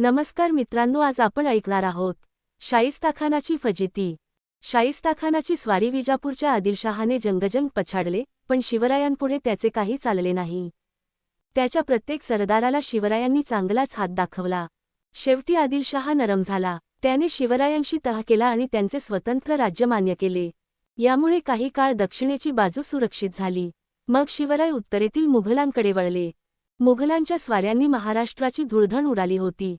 नमस्कार मित्रांनो आज आपण ऐकणार आहोत शाईस्ताखानाची फजिती. शाईस्ताखानाची स्वारी विजापूरच्या आदिलशहाने जंगजंग पछाडले पण शिवरायांपुढे त्याचे काही चालले नाही. त्याच्या प्रत्येक सरदाराला शिवरायांनी चांगलाच हात दाखवला. शेवटी आदिलशहा नरम झाला. त्याने शिवरायांशी तह केला आणि त्यांचे स्वतंत्र राज्य मान्य केले. यामुळे काही काळ दक्षिणेची बाजू सुरक्षित झाली. मग शिवराय उत्तरेतील मुघलांकडे वळले. मुघलांच्या स्वाऱ्यांनी महाराष्ट्राची धुळधण उडाली होती.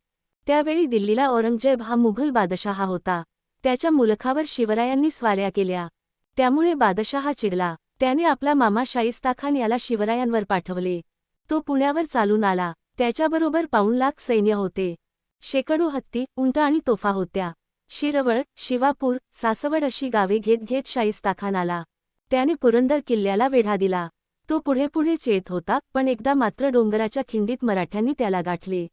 त्यावेळी दिल्लीला औरंगजेब हा मुघल बादशहा होता. त्याच्या मुलखावर शिवरायांनी स्वाऱ्या केल्या. त्यामुळे बादशहा चिडला. त्याने आपला मामा शाईस्ताखान याला शिवरायांवर पाठवले. तो पुण्यावर चालून आला. त्याच्याबरोबर पाऊण लाख सैन्य होते. शेकडो हत्ती उंट आणि तोफा होत्या. शिरवळ शिवापूर सासवड अशी गावे घेत घेत शाईस्ताखान आला. त्याने पुरंदर किल्ल्याला वेढा दिला. तो पुढे पुढे चेत होता पण एकदा मात्र डोंगराच्या खिंडीत मराठ्यांनी त्याला गाठले.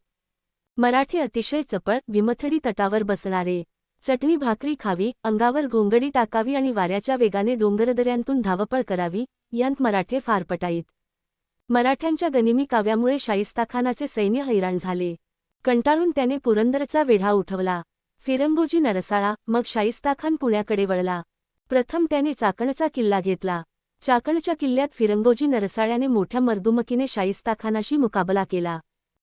मराठी अतिशय चपळ विमथडी तटावर बसणारे. चटणी भाकरी खावी अंगावर घोंगडी टाकावी आणि वाऱ्याच्या वेगाने डोंगरदऱ्यांतून धावपळ करावी यांत मराठे फार पटाईत. मराठ्यांच्या गनिमी काव्यामुळे शाहिस्ताखानाचे सैन्य हैराण झाले. कंटाळून त्याने पुरंदरचा वेढा उठवला. फिरंगोजी नरसाळा मग शाहिस्ताखान पुण्याकडे वळला. प्रथम त्याने चाकणचा किल्ला घेतला. चाकणच्या किल्ल्यात फिरंगोजी नरसाळ्याने मोठ्या मर्दुमकीने शाहिस्ताखानाशी मुकाबला केला.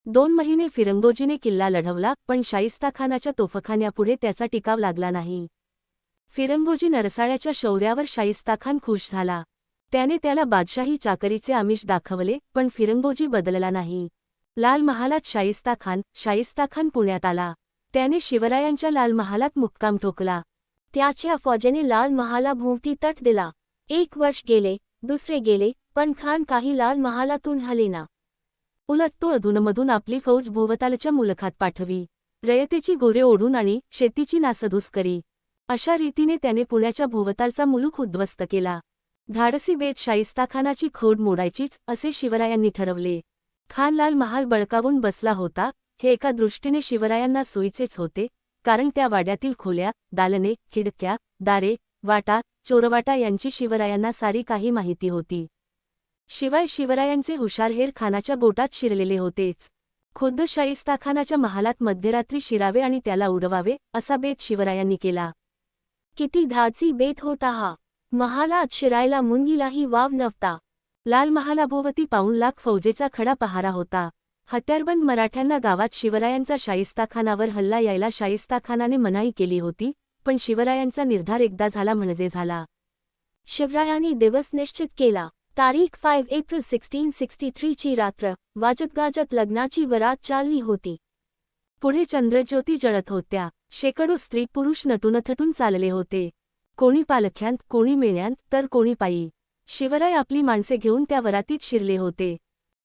दोन महिने फिरंगोजीने किल्ला लढवला पण शाईस्ताखानाच्या तोफखान्यापुढे त्याचा टिकाव लागला नाही. फिरंगोजी नरसाळ्याच्या शौर्यावर शाईस्ताखान खुश झाला. त्याने त्याला बादशाही चाकरीचे आमिष दाखवले पण फिरंगोजी बदलला नाही. लाल महालात शाईस्ताखान शाईस्ताखान पुण्यात आला. त्याने शिवरायांच्या लाल महालात मुक्काम ठोकला. त्याच्या फौजेने लाल महाला भोवती तट दिला. एक वर्ष गेले दुसरे गेले पण खान काही लाल महालातून हलेना. उलट तो अधूनमधून आपली फौज भोवतालच्या मुलखात पाठवी. रयतेची गोरे ओढून आणि शेतीची नासधूस करी. अशा रीतीने त्याने पुण्याच्या भोवतालचा मुलूक उद्ध्वस्त केला. धाडसी बेत शाईस्ताखानाची खोड मोडायचीच असे शिवरायांनी ठरवले. खानलाल महाल बळकावून बसला होता हे एका दृष्टीने शिवरायांना सोयीचेच होते कारण त्या वाड्यातील खोल्या दालने खिडक्या दारे वाटा चोरवाटा यांची शिवरायांना सारी काही माहिती होती. शिवाय शिवरायांचे हुशारहेर खानाच्या बोटात शिरलेले होतेच. खुद्द शाईस्ताखानाच्या महालात मध्यरात्री शिरावे आणि त्याला उडवावे असा बेत शिवरायांनी केला. किती धाडसी बेत होता हा. महालात शिरायला मुंगीलाही वाव नव्हता. लाल महालाभोवती पाऊण लाख फौजेचा खडा पहारा होता. हत्यारबंद मराठ्यांना गावात शिवरायांचा शाईस्ताखानावर हल्ला यायला शाईस्ताखानाने मनाई केली होती पण शिवरायांचा निर्धार एकदा झाला म्हणजे झाला. शिवरायांनी दिवस निश्चित केला. तारीख फाईव्ह एप्रिल सिक्स्टीन सिक्स्टी थ्रीची रात्र. वाजत गाजत लग्नाची वरात चालली होती. पुढे चंद्रज्योती जळत होत्या. शेकडो स्त्री पुरुष नटूनथटून चालले होते. कोणी पालख्यांत कोणी मेळ्यांत तर कोणी पायी. शिवराय आपली माणसे घेऊन त्या वरातीत शिरले होते.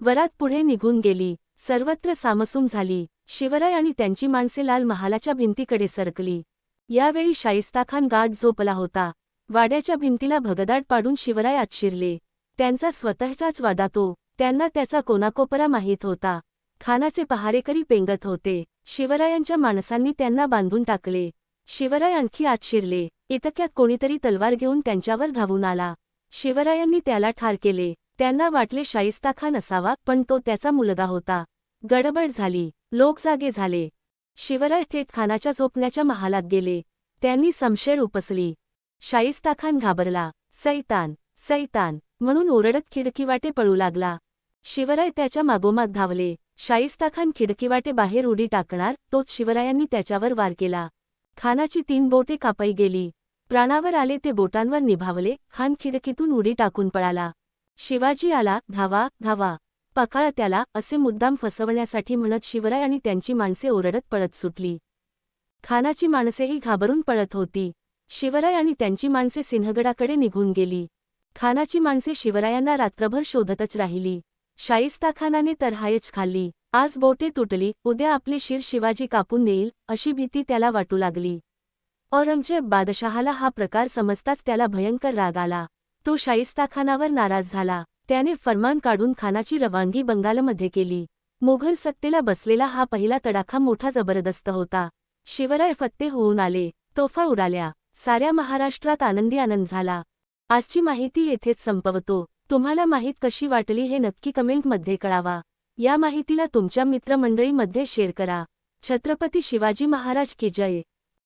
वरात पुढे निघून गेली. सर्वत्र सामसूम झाली. शिवराय आणि त्यांची माणसे लाल महालाच्या भिंतीकडे सरकली. यावेळी शाईस्ताखान गाठ झोपला होता. वाड्याच्या भिंतीला भगदाड पाडून शिवराय आत शिरले. त्यांचा स्वतःचाच वाडा तो. त्यांना त्याचा कोनाकोपरा माहीत होता. खानाचे पहारेकरी पेंगत होते. शिवरायांच्या माणसांनी त्यांना बांधून टाकले. शिवराय आणखी आत शिरले. इतक्यात कोणीतरी तलवार घेऊन त्यांच्यावर धावून आला. शिवरायांनी त्याला ठार केले. त्यांना वाटले शाईस्ताखान असावा पण तो त्याचा मुलगा होता. गडबड झाली. लोक जागे झाले. शिवराय थेट खानाच्या झोपण्याच्या महालात गेले. त्यांनी समशेर उपसली. शाईस्ताखान घाबरला. सैतान सैतान. म्हणून ओरडत खिडकीवाटे पळू लागला. शिवराय त्याच्या मागोमाग धावले. शाईस्ताखान खिडकीवाटे बाहेर उडी टाकणार तोच शिवरायांनी त्याच्यावर वार केला. खानाची तीन बोटे कापाई गेली. प्राणावर आले ते बोटांवर निभावले खान खिडकीतून उडी टाकून पळाला. शिवाजी आला धावा धावा. पकाळ त्याला असे मुद्दाम फसवण्यासाठी म्हणत शिवराय आणि त्यांची माणसे ओरडत पळत सुटली. खानाची माणसेही घाबरून पळत होती. शिवराय आणि त्यांची माणसे सिंहगडाकडे निघून गेली. खानाची माणसे शिवरायांना रात्रभर शोधतच राहिली. शाईस्ताखानाने तर हायच खाल्ली. आज बोटे तुटली उद्या आपले शिर शिवाजी कापून नेईल अशी भीती त्याला वाटू लागली. औरंगजेब बादशहाला हा प्रकार समजताच त्याला भयंकर राग आला. तो शाईस्ताखानावर नाराज झाला. त्याने फरमान काढून खानाची रवानगी बंगालमध्ये केली. मुघल सत्तेला बसलेला हा पहिला तडाखा मोठा जबरदस्त होता. शिवराय फत्ते होऊन आले तोफा उडाल्या. साऱ्या महाराष्ट्रात आनंदी आनंद झाला. आजची माहिती येथेच संपवतो. तुम्हाला माहीत कशी वाटली हे नक्की कमेंटमध्ये कळावा. या माहितीला तुमच्या मित्रमंडळीमध्ये शेअर करा. छत्रपती शिवाजी महाराज की जय.